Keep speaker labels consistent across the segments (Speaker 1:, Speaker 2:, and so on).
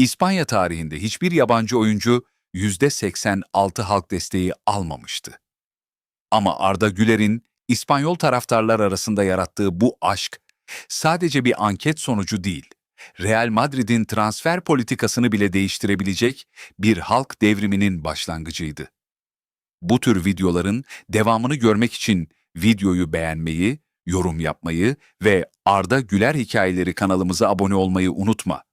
Speaker 1: İspanya tarihinde hiçbir yabancı oyuncu %86 halk desteği almamıştı. Ama Arda Güler'in İspanyol taraftarlar arasında yarattığı bu aşk sadece bir anket sonucu değil, Real Madrid'in transfer politikasını bile değiştirebilecek bir halk devriminin başlangıcıydı. Bu tür videoların devamını görmek için videoyu beğenmeyi, yorum yapmayı ve Arda Güler Hikayeleri kanalımıza abone olmayı unutma.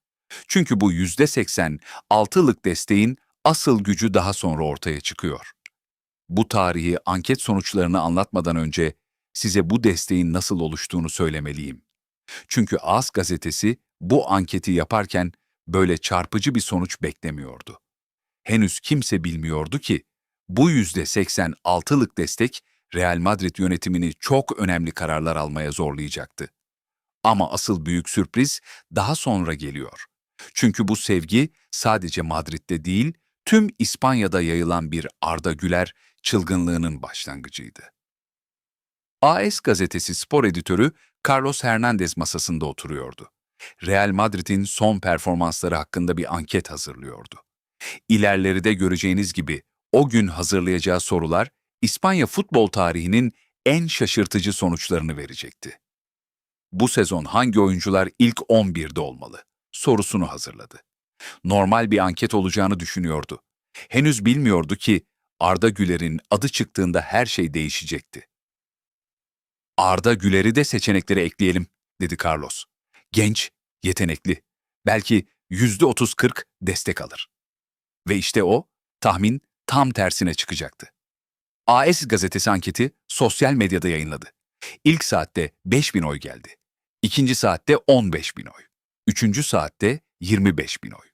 Speaker 1: Çünkü bu %86'lık desteğin asıl gücü daha sonra ortaya çıkıyor. Bu tarihi anket sonuçlarını anlatmadan önce size bu desteğin nasıl oluştuğunu söylemeliyim. Çünkü AS gazetesi bu anketi yaparken böyle çarpıcı bir sonuç beklemiyordu. Henüz kimse bilmiyordu ki bu %86'lık destek Real Madrid yönetimini çok önemli kararlar almaya zorlayacaktı. Ama asıl büyük sürpriz daha sonra geliyor. Çünkü bu sevgi sadece Madrid'de değil, tüm İspanya'da yayılan bir Arda Güler çılgınlığının başlangıcıydı. AS gazetesi spor editörü Carlos Hernandez masasında oturuyordu. Real Madrid'in son performansları hakkında bir anket hazırlıyordu. İlerleride göreceğiniz gibi o gün hazırlayacağı sorular İspanya futbol tarihinin en şaşırtıcı sonuçlarını verecekti. Bu sezon hangi oyuncular ilk 11'de olmalı? Sorusunu hazırladı. Normal bir anket olacağını düşünüyordu. Henüz bilmiyordu ki Arda Güler'in adı çıktığında her şey değişecekti. Arda Güler'i de seçeneklere ekleyelim, dedi Carlos. Genç, yetenekli, belki yüzde otuz kırk destek alır. Ve işte o, tahmin tam tersine çıkacaktı. AS gazetesi anketi sosyal medyada yayınladı. İlk saatte 5000 oy geldi. İkinci saatte 15 bin oy. Üçüncü saatte 25 bin oy.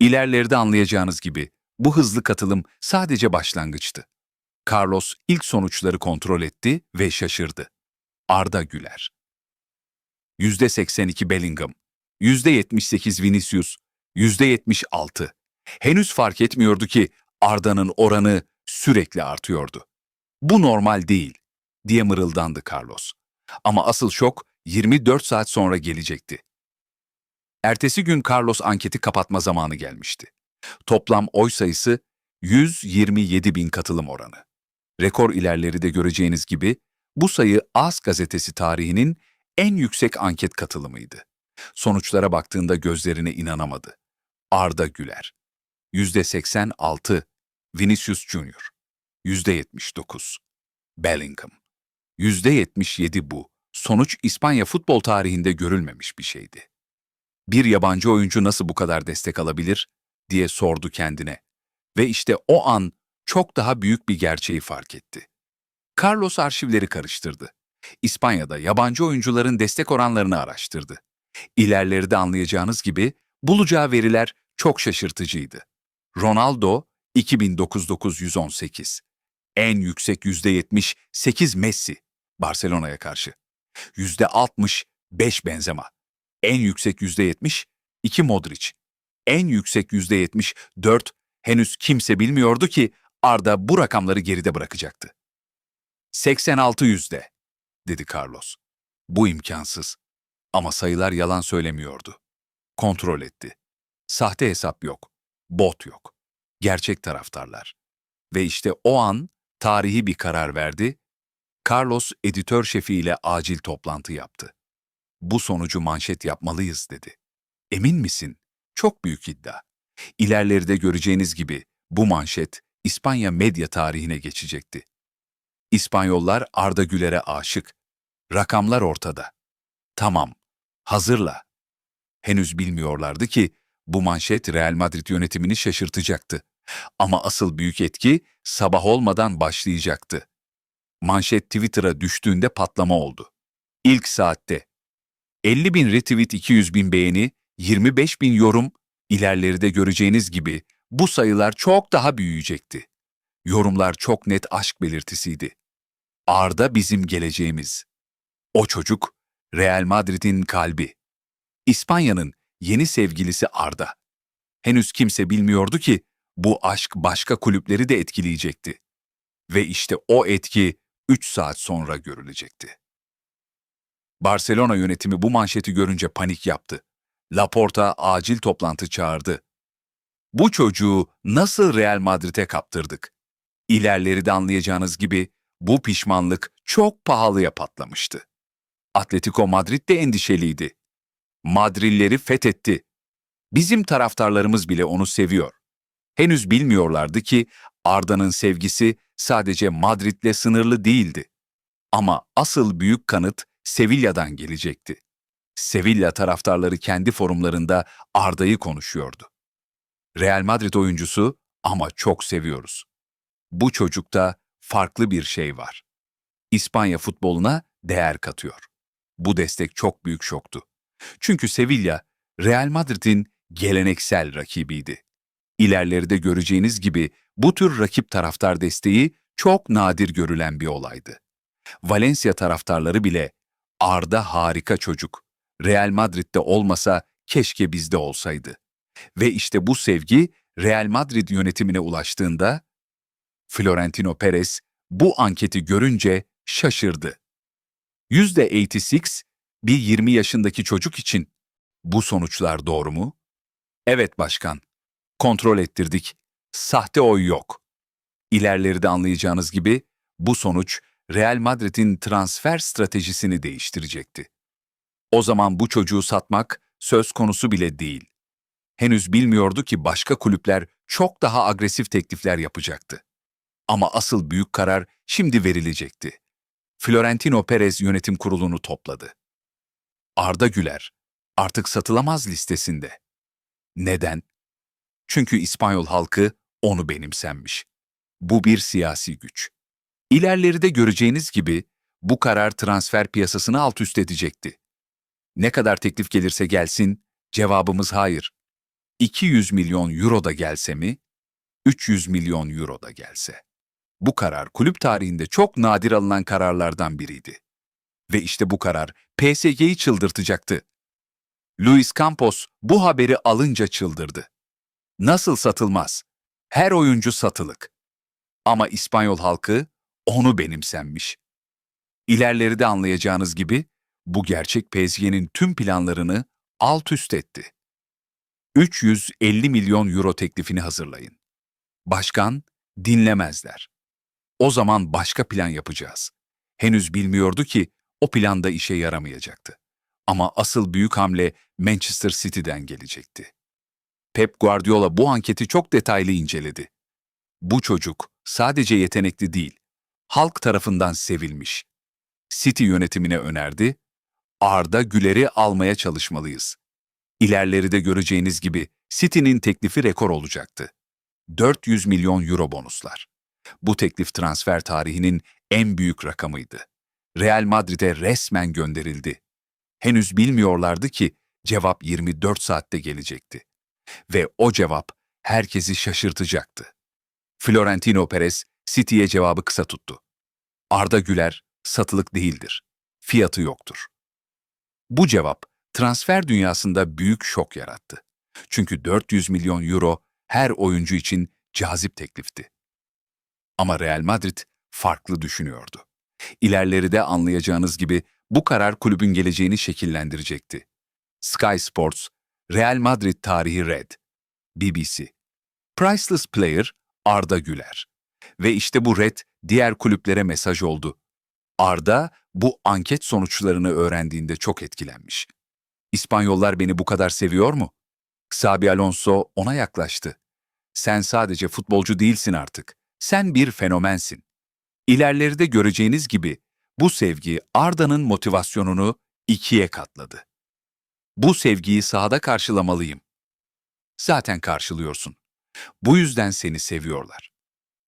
Speaker 1: İlerlerde anlayacağınız gibi bu hızlı katılım sadece başlangıçtı. Carlos ilk sonuçları kontrol etti ve şaşırdı. Arda Güler. %82 Bellingham, %78 Vinicius, %76. Henüz fark etmiyordu ki Arda'nın oranı sürekli artıyordu. Bu normal değil, diye mırıldandı Carlos. Ama asıl şok 24 saat sonra gelecekti. Ertesi gün Carlos anketi kapatma zamanı gelmişti. Toplam oy sayısı 127 bin katılım oranı. Rekor ilerleri de göreceğiniz gibi bu sayı AS gazetesi tarihinin en yüksek anket katılımıydı. Sonuçlara baktığında gözlerine inanamadı. Arda Güler. %86. Vinicius Junior. %79. Bellingham. %77 bu. Sonuç İspanya futbol tarihinde görülmemiş bir şeydi. Bir yabancı oyuncu nasıl bu kadar destek alabilir diye sordu kendine. Ve işte o an çok daha büyük bir gerçeği fark etti. Carlos arşivleri karıştırdı. İspanya'da yabancı oyuncuların destek oranlarını araştırdı. İlerleride anlayacağınız gibi bulacağı veriler çok şaşırtıcıydı. Ronaldo 2009-918. En yüksek %78 Messi Barcelona'ya karşı. %60 5 Benzema. En yüksek %70 2 Modric. En yüksek %70 4 henüz kimse bilmiyordu ki Arda bu rakamları geride bırakacaktı. 86 yüzde, dedi Carlos. Bu imkansız. Ama sayılar yalan söylemiyordu. Kontrol etti. Sahte hesap yok. Bot yok. Gerçek taraftarlar. Ve işte o an tarihi bir karar verdi. Carlos editör şefiyle acil toplantı yaptı. Bu sonucu manşet yapmalıyız dedi. Emin misin? Çok büyük iddia. İlerleride göreceğiniz gibi bu manşet İspanya medya tarihine geçecekti. İspanyollar Arda Güler'e aşık. Rakamlar ortada. Tamam, hazırla. Henüz bilmiyorlardı ki bu manşet Real Madrid yönetimini şaşırtacaktı. Ama asıl büyük etki sabah olmadan başlayacaktı. Manşet Twitter'a düştüğünde patlama oldu. İlk saatte 50 bin retweet 200 bin beğeni, 25 bin yorum, ilerleride göreceğiniz gibi bu sayılar çok daha büyüyecekti. Yorumlar çok net aşk belirtisiydi. Arda bizim geleceğimiz. O çocuk, Real Madrid'in kalbi. İspanya'nın yeni sevgilisi Arda. Henüz kimse bilmiyordu ki bu aşk başka kulüpleri de etkileyecekti. Ve işte o etki 3 saat sonra görülecekti. Barcelona yönetimi bu manşeti görünce panik yaptı. Laporta acil toplantı çağırdı. Bu çocuğu nasıl Real Madrid'e kaptırdık? İlerleri de anlayacağınız gibi bu pişmanlık çok pahalıya patlamıştı. Atletico Madrid de endişeliydi. Madrilleri fethetti. Bizim taraftarlarımız bile onu seviyor. Henüz bilmiyorlardı ki Arda'nın sevgisi sadece Madrid'le sınırlı değildi. Ama asıl büyük kanıt Sevilla'dan gelecekti. Sevilla taraftarları kendi forumlarında Arda'yı konuşuyordu. Real Madrid oyuncusu ama çok seviyoruz. Bu çocukta farklı bir şey var. İspanya futboluna değer katıyor. Bu destek çok büyük şoktu. Çünkü Sevilla, Real Madrid'in geleneksel rakibiydi. İlerleride göreceğiniz gibi bu tür rakip taraftar desteği çok nadir görülen bir olaydı. Valencia taraftarları bile Arda harika çocuk. Real Madrid'de olmasa keşke bizde olsaydı. Ve işte bu sevgi Real Madrid yönetimine ulaştığında Florentino Perez bu anketi görünce şaşırdı. %86 bir 20 yaşındaki çocuk için bu sonuçlar doğru mu? Evet başkan. Kontrol ettirdik. Sahte oy yok. İlerleri de anlayacağınız gibi bu sonuç Real Madrid'in transfer stratejisini değiştirecekti. O zaman bu çocuğu satmak söz konusu bile değil. Henüz bilmiyordu ki başka kulüpler çok daha agresif teklifler yapacaktı. Ama asıl büyük karar şimdi verilecekti. Florentino Perez yönetim kurulunu topladı. Arda Güler artık satılamaz listesinde. Neden? Çünkü İspanyol halkı onu benimsenmiş. Bu bir siyasi güç. İlerleride göreceğiniz gibi bu karar transfer piyasasını alt üst edecekti. Ne kadar teklif gelirse gelsin, cevabımız hayır. 200 milyon euro da gelse mi, 300 milyon euro da gelse. Bu karar kulüp tarihinde çok nadir alınan kararlardan biriydi. Ve işte bu karar PSG'yi çıldırtacaktı. Luis Campos bu haberi alınca çıldırdı. Nasıl satılmaz? Her oyuncu satılık. Ama İspanyol halkı onu benimsenmiş. İlerleri de anlayacağınız gibi bu gerçek PSG'nin tüm planlarını alt üst etti. 350 milyon euro teklifini hazırlayın. Başkan dinlemezler. O zaman başka plan yapacağız. Henüz bilmiyordu ki o planda işe yaramayacaktı. Ama asıl büyük hamle Manchester City'den gelecekti. Pep Guardiola bu anketi çok detaylı inceledi. Bu çocuk sadece yetenekli değil, halk tarafından sevilmiş. City yönetimine önerdi, Arda Güler'i almaya çalışmalıyız. İlerleri de göreceğiniz gibi City'nin teklifi rekor olacaktı. 400 milyon euro bonuslar. Bu teklif transfer tarihinin en büyük rakamıydı. Real Madrid'e resmen gönderildi. Henüz bilmiyorlardı ki cevap 24 saatte gelecekti. Ve o cevap herkesi şaşırtacaktı. Florentino Perez City'ye cevabı kısa tuttu. Arda Güler satılık değildir. Fiyatı yoktur. Bu cevap transfer dünyasında büyük şok yarattı. Çünkü 400 milyon euro her oyuncu için cazip teklifti. Ama Real Madrid farklı düşünüyordu. İlerleri de anlayacağınız gibi bu karar kulübün geleceğini şekillendirecekti. Sky Sports, Real Madrid tarihi red. BBC. Priceless Player Arda Güler. Ve işte bu red diğer kulüplere mesaj oldu. Arda bu anket sonuçlarını öğrendiğinde çok etkilenmiş. İspanyollar beni bu kadar seviyor mu? Xabi Alonso ona yaklaştı. Sen sadece futbolcu değilsin artık. Sen bir fenomensin. İlerleride göreceğiniz gibi bu sevgi Arda'nın motivasyonunu ikiye katladı. Bu sevgiyi sahada karşılamalıyım. Zaten karşılıyorsun. Bu yüzden seni seviyorlar.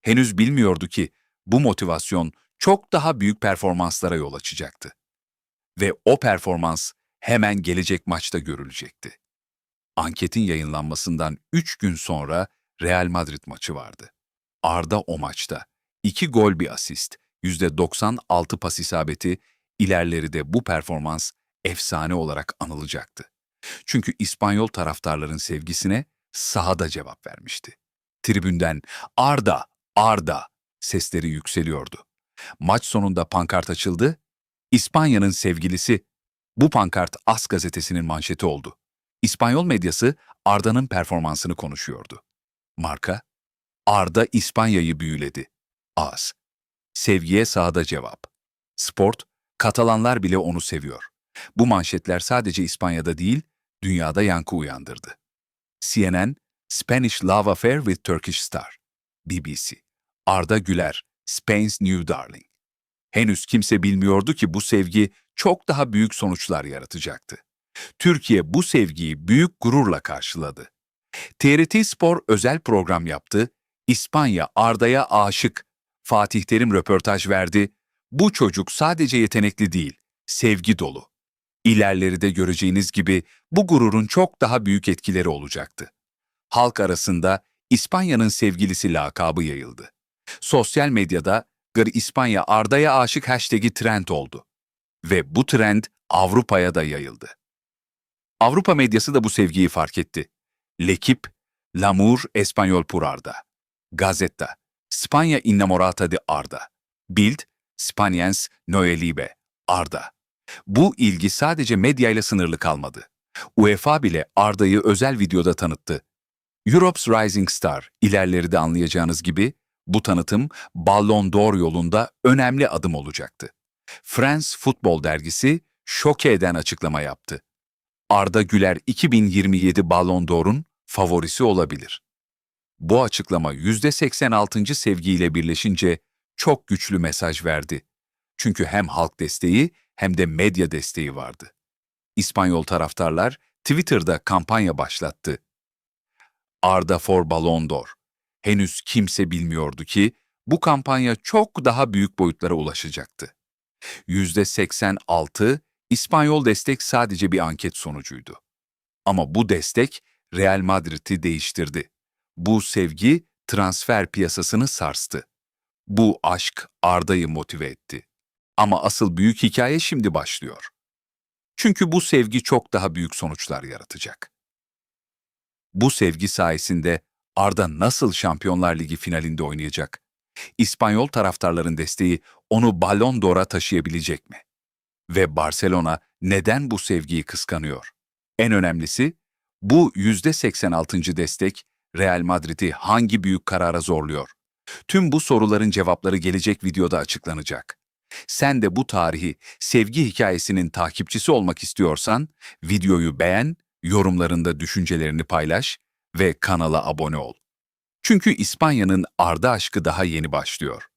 Speaker 1: Henüz bilmiyordu ki bu motivasyon çok daha büyük performanslara yol açacaktı. Ve o performans hemen gelecek maçta görülecekti. Anketin yayınlanmasından 3 gün sonra Real Madrid maçı vardı. Arda o maçta 2 gol bir asist, %96 pas isabeti, ilerleri de bu performans efsane olarak anılacaktı. Çünkü İspanyol taraftarların sevgisine sahada cevap vermişti. Tribünden Arda, Arda sesleri yükseliyordu. Maç sonunda pankart açıldı. İspanya'nın sevgilisi. Bu pankart As gazetesinin manşeti oldu. İspanyol medyası Arda'nın performansını konuşuyordu. Marka, Arda İspanya'yı büyüledi. Az. Sevgiye sahada cevap. Sport, Katalanlar bile onu seviyor. Bu manşetler sadece İspanya'da değil, dünyada yankı uyandırdı. CNN, Spanish Love Affair with Turkish Star. BBC, Arda Güler, Spain's New Darling. Henüz kimse bilmiyordu ki bu sevgi çok daha büyük sonuçlar yaratacaktı. Türkiye bu sevgiyi büyük gururla karşıladı. TRT Spor özel program yaptı, İspanya Arda'ya aşık. Fatih Terim röportaj verdi. Bu çocuk sadece yetenekli değil, sevgi dolu. İlerleri de göreceğiniz gibi bu gururun çok daha büyük etkileri olacaktı. Halk arasında İspanya'nın sevgilisi lakabı yayıldı. Sosyal medyada Gır İspanya Arda'ya aşık hashtag'i trend oldu. Ve bu trend Avrupa'ya da yayıldı. Avrupa medyası da bu sevgiyi fark etti. L'Equipe, L'Amour Español por Arda. Gazeta, Spanya innamorata de Arda. Bild, Spaniens Noelibe, Arda. Bu ilgi sadece medyayla sınırlı kalmadı. UEFA bile Arda'yı özel videoda tanıttı. Europe's Rising Star, ilerleri de anlayacağınız gibi, bu tanıtım Ballon d'Or yolunda önemli adım olacaktı. France Futbol dergisi şoke eden açıklama yaptı. Arda Güler 2027 Ballon d'Or'un favorisi olabilir. Bu açıklama %86. sevgiyle birleşince çok güçlü mesaj verdi. Çünkü hem halk desteği hem de medya desteği vardı. İspanyol taraftarlar Twitter'da kampanya başlattı. Arda for Ballon d'Or. Henüz kimse bilmiyordu ki bu kampanya çok daha büyük boyutlara ulaşacaktı. %86 İspanyol destek sadece bir anket sonucuydu. Ama bu destek Real Madrid'i değiştirdi. Bu sevgi transfer piyasasını sarstı. Bu aşk Arda'yı motive etti. Ama asıl büyük hikaye şimdi başlıyor. Çünkü bu sevgi çok daha büyük sonuçlar yaratacak. Bu sevgi sayesinde Arda nasıl Şampiyonlar Ligi finalinde oynayacak? İspanyol taraftarların desteği onu Ballon d'Or'a taşıyabilecek mi? Ve Barcelona neden bu sevgiyi kıskanıyor? En önemlisi, bu %86. destek Real Madrid'i hangi büyük karara zorluyor? Tüm bu soruların cevapları gelecek videoda açıklanacak. Sen de bu tarihi, sevgi hikayesinin takipçisi olmak istiyorsan, videoyu beğen, yorumlarında düşüncelerini paylaş ve kanala abone ol. Çünkü İspanya'nın Arda aşkı daha yeni başlıyor.